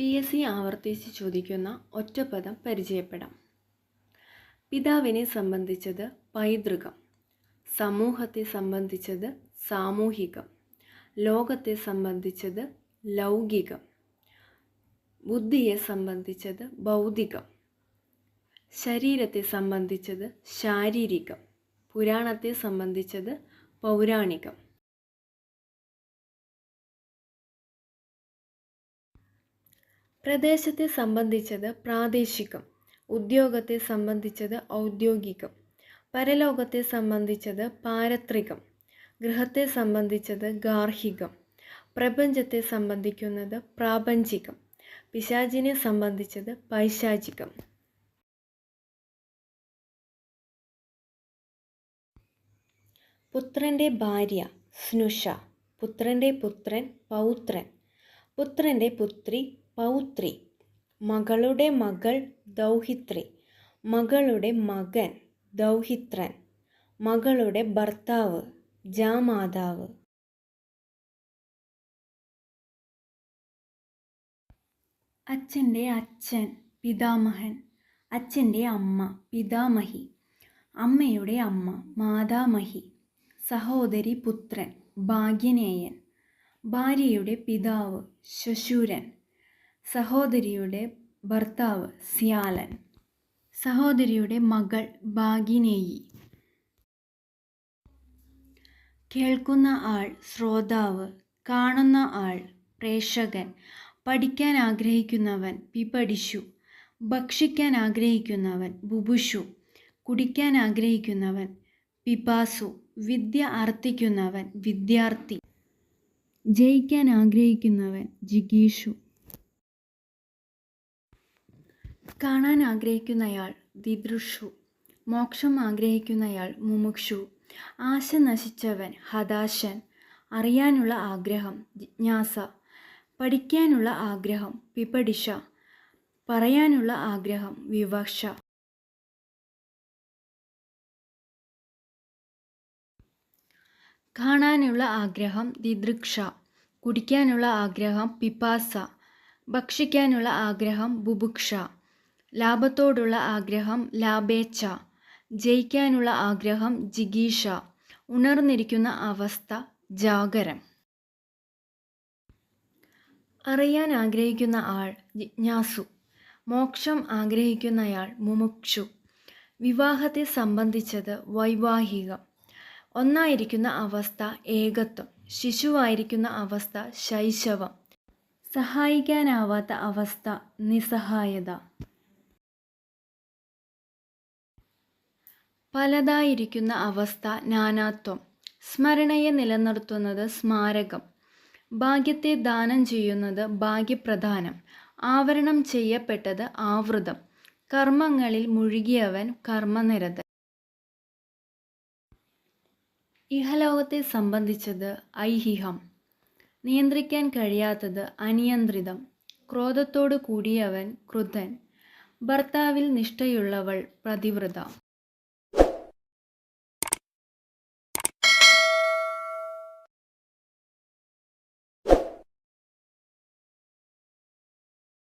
P S C ആവർത്തിച്ച് ചോദിക്കുന്ന ഒറ്റപ്പദം പരിചയപ്പെടാം. പിതാവിനെ സംബന്ധിച്ചത് പൈതൃകം സമൂഹത്തെ സംബന്ധിച്ചത് സാമൂഹികം ലോകത്തെ സംബന്ധിച്ചത് ലൗകികം ബുദ്ധിയെ സംബന്ധിച്ചത് ബൗദ്ധികം ശരീരത്തെ സംബന്ധിച്ചത് ശാരീരികം പുരാണത്തെ സംബന്ധിച്ചത് പൗരാണികം. പ്രദേശത്തെ സംബന്ധിച്ചത് പ്രാദേശികം ഉദ്യോഗത്തെ സംബന്ധിച്ചത് ഔദ്യോഗികം പരലോകത്തെ സംബന്ധിച്ചത് പാരത്രികം ഗൃഹത്തെ സംബന്ധിച്ചത് ഗാർഹികം പ്രപഞ്ചത്തെ സംബന്ധിക്കുന്നത് പ്രാപഞ്ചികം പിശാചിനെ സംബന്ധിച്ചത് പൈശാചികം. പുത്രന്റെ ഭാര്യ സ്നുഷ പുത്രന്റെ പുത്രൻ പൗത്രൻ പുത്രന്റെ പുത്രി പൗത്രി. മകളുടെ മകൾ ദൗഹിത്രി. മകളുടെ മകൻ ദൗഹിത്രൻ. മകളുടെ ഭർത്താവ് ജാമാതാവ്. അച്ഛന്റെ അച്ഛൻ പിതാമഹൻ. അച്ഛന്റെ അമ്മ പിതാമഹി. അമ്മയുടെ അമ്മ മാതാമഹി. സഹോദരി പുത്രൻ ഭാഗ്യനേയൻ. ഭാര്യയുടെ പിതാവ് ശശൂരൻ. സഹോദരിയുടെ ഭർത്താവ് സിയാലൻ. സഹോദരിയുടെ മകൾ ഭാഗിനേയി കേൾക്കുന്ന ആൾ ശ്രോതാവ് കാണുന്ന ആൾ പ്രേക്ഷകൻ പഠിക്കാൻ ആഗ്രഹിക്കുന്നവൻ പിപടിഷു ഭക്ഷിക്കാൻ ആഗ്രഹിക്കുന്നവൻ ബുബുഷു കുടിക്കാൻ ആഗ്രഹിക്കുന്നവൻ പിപാസു വിദ്യ അർത്ഥിക്കുന്നവൻ വിദ്യാർത്ഥി ജയിക്കാൻ ആഗ്രഹിക്കുന്നവൻ ജിഗീഷു. കാണാൻ ആഗ്രഹിക്കുന്നയാൾ ദിദൃഷു. മോക്ഷം ആഗ്രഹിക്കുന്നയാൾ മുമുക്ഷു. ആശ നശിച്ചവൻ ഹതാശൻ. അറിയാനുള്ള ആഗ്രഹം ജിജ്ഞാസ. പഠിക്കാനുള്ള ആഗ്രഹം പിപടിഷ പറയാനുള്ള ആഗ്രഹം വിവക്ഷ. കാണാനുള്ള ആഗ്രഹം ദിദൃക്ഷ. കുടിക്കാനുള്ള ആഗ്രഹം പിപാസ. ഭക്ഷിക്കാനുള്ള ആഗ്രഹം ബുഭുക്ഷ. ലാഭത്തോടുള്ള ആഗ്രഹം ലാഭേച്ഛ. ജയിക്കാനുള്ള ആഗ്രഹം ജിഗീഷ. ഉണർന്നിരിക്കുന്ന അവസ്ഥ ജാഗരം. അറിയാൻ ആഗ്രഹിക്കുന്ന ആൾ ജിജ്ഞാസു. മോക്ഷം ആഗ്രഹിക്കുന്നയാൾ മുമുക്ഷു. വിവാഹത്തെ സംബന്ധിച്ചത് വൈവാഹികം. ഒന്നായിരിക്കുന്ന അവസ്ഥ ഏകത്വം. ശിശുവായിരിക്കുന്ന അവസ്ഥ ശൈശവം. സഹായിക്കാനാവാത്ത അവസ്ഥ നിസ്സഹായത. പലതായിരിക്കുന്ന അവസ്ഥ നാനാത്വം. സ്മരണയെ നിലനിർത്തുന്നത് സ്മാരകം. ഭാഗ്യത്തെ ദാനം ചെയ്യുന്നത് ഭാഗ്യപ്രധാനം ആവരണം ചെയ്യപ്പെട്ടത് ആവൃതം. കർമ്മങ്ങളിൽ മുഴുകിയവൻ കർമ്മനിരതൻ. ഇഹലോകത്തെ സംബന്ധിച്ചത് ഐഹിഹം. നിയന്ത്രിക്കാൻ കഴിയാത്തത് അനിയന്ത്രിതം. ക്രോധത്തോടു കൂടിയവൻ ക്രുതൻ ഭർത്താവിൽ നിഷ്ഠയുള്ളവൾ പ്രതിവൃത.